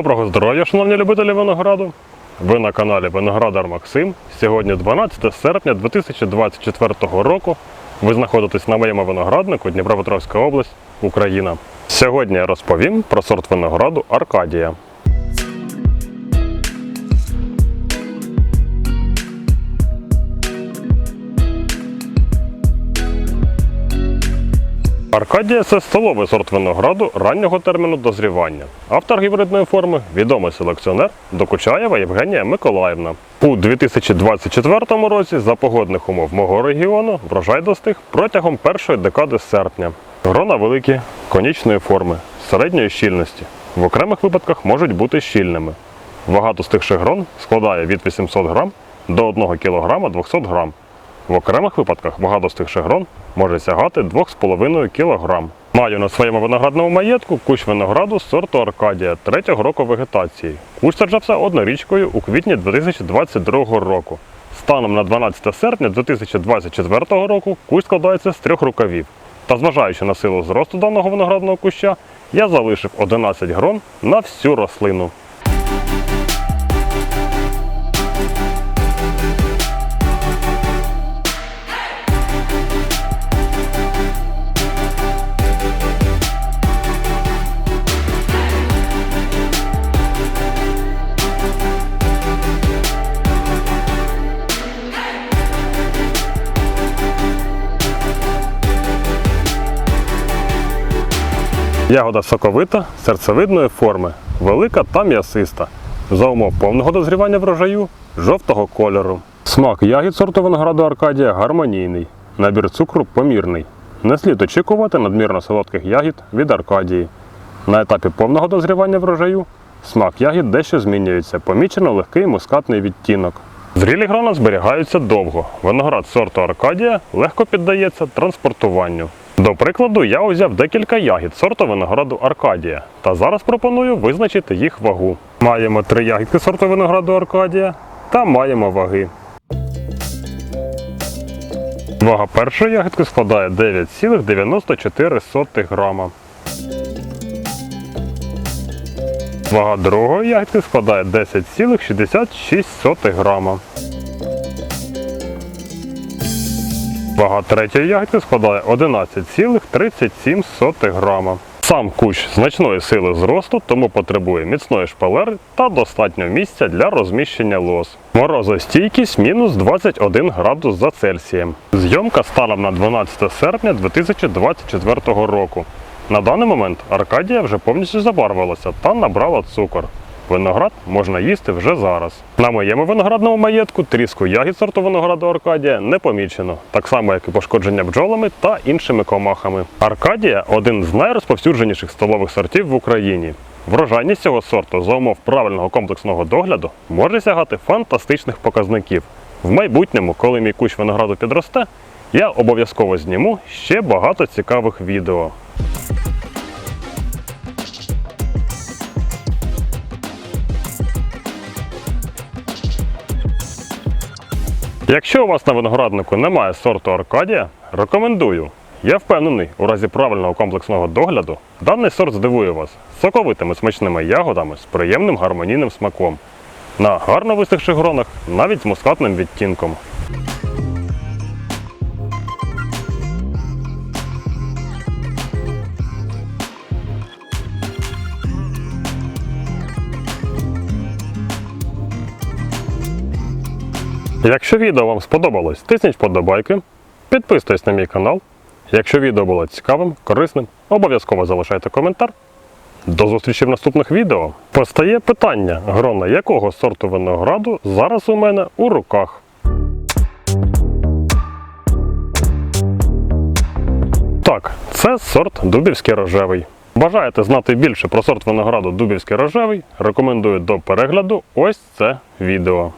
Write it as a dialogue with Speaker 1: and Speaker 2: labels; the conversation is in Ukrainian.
Speaker 1: Доброго здоров'я, шановні любителі винограду! Ви на каналі Виноградар Максим. Сьогодні 12 серпня 2024 року. Ви знаходитесь на моєму винограднику Дніпропетровська область, Україна. Сьогодні я розповім про сорт винограду Аркадія. Аркадія це столовий сорт винограду раннього терміну дозрівання. Автор гібридної форми відомий селекціонер Докучаєва Євгенія Миколаївна. У 2024 році за погодних умов мого регіону врожай достиг протягом першої декади серпня. Грона великі, конічної форми, середньої щільності. В окремих випадках можуть бути щільними. Вага достигших грон складає від 800 грам до 1 кг 200 грам. В окремих випадках вага достигших грон може сягати 2,5 кг. Маю на своєму виноградному маєтку кущ винограду сорту Аркадія третього року вегетації. Кущ саджався однорічкою у квітні 2022 року. Станом на 12 серпня 2024 року кущ складається з трьох рукавів. Та зважаючи на силу зросту даного виноградного куща, я залишив 11 грон на всю рослину. Ягода соковита, серцевидної форми, велика та м'ясиста. За умов повного дозрівання врожаю жовтого кольору. Смак ягід сорту винограду Аркадія гармонійний. Набір цукру помірний. Не слід очікувати надмірно солодких ягід від Аркадії. На етапі повного дозрівання врожаю смак ягід дещо змінюється, помічено легкий мускатний відтінок. Зрілі грона зберігаються довго. Виноград сорту Аркадія легко піддається транспортуванню. До прикладу, я узяв декілька ягід сорту винограду Аркадія та зараз пропоную визначити їх вагу. Маємо три ягідки сорту винограду Аркадія та маємо ваги. Вага першої ягідки складає 9,94 грама. Вага другої ягідки складає 10,66 грама. Вага третьої ягідки складає 11,37 грама. Сам кущ значної сили зросту, тому потребує міцної шпалери та достатньо місця для розміщення лоз. Морозостійкість мінус 21 градус за Цельсієм. Зйомка станом на 12 серпня 2024 року. На даний момент Аркадія вже повністю забарвилася та набрала цукор. Виноград можна їсти вже зараз. На моєму виноградному маєтку тріску ягід сорту винограду Аркадія не помічено, так само як і пошкодження бджолами та іншими комахами. Аркадія один з найрозповсюдженіших столових сортів в Україні. Врожайність цього сорту за умов правильного комплексного догляду може сягати фантастичних показників. В майбутньому, коли мій кущ винограду підросте, я обов'язково зніму ще багато цікавих відео. Якщо у вас на винограднику немає сорту Аркадія, рекомендую. Я впевнений, у разі правильного комплексного догляду даний сорт здивує вас соковитими смачними ягодами з приємним гармонійним смаком. На гарно висохших гронах навіть з мускатним відтінком. Якщо відео вам сподобалось, тисніть вподобайки, підписуйтесь на мій канал. Якщо відео було цікавим, корисним, обов'язково залишайте коментар. До зустрічі в наступних відео. Постає питання, грона якого сорту винограду зараз у мене у руках. Так, це сорт Дубівський рожевий. Бажаєте знати більше про сорт винограду Дубівський рожевий? Рекомендую до перегляду ось це відео.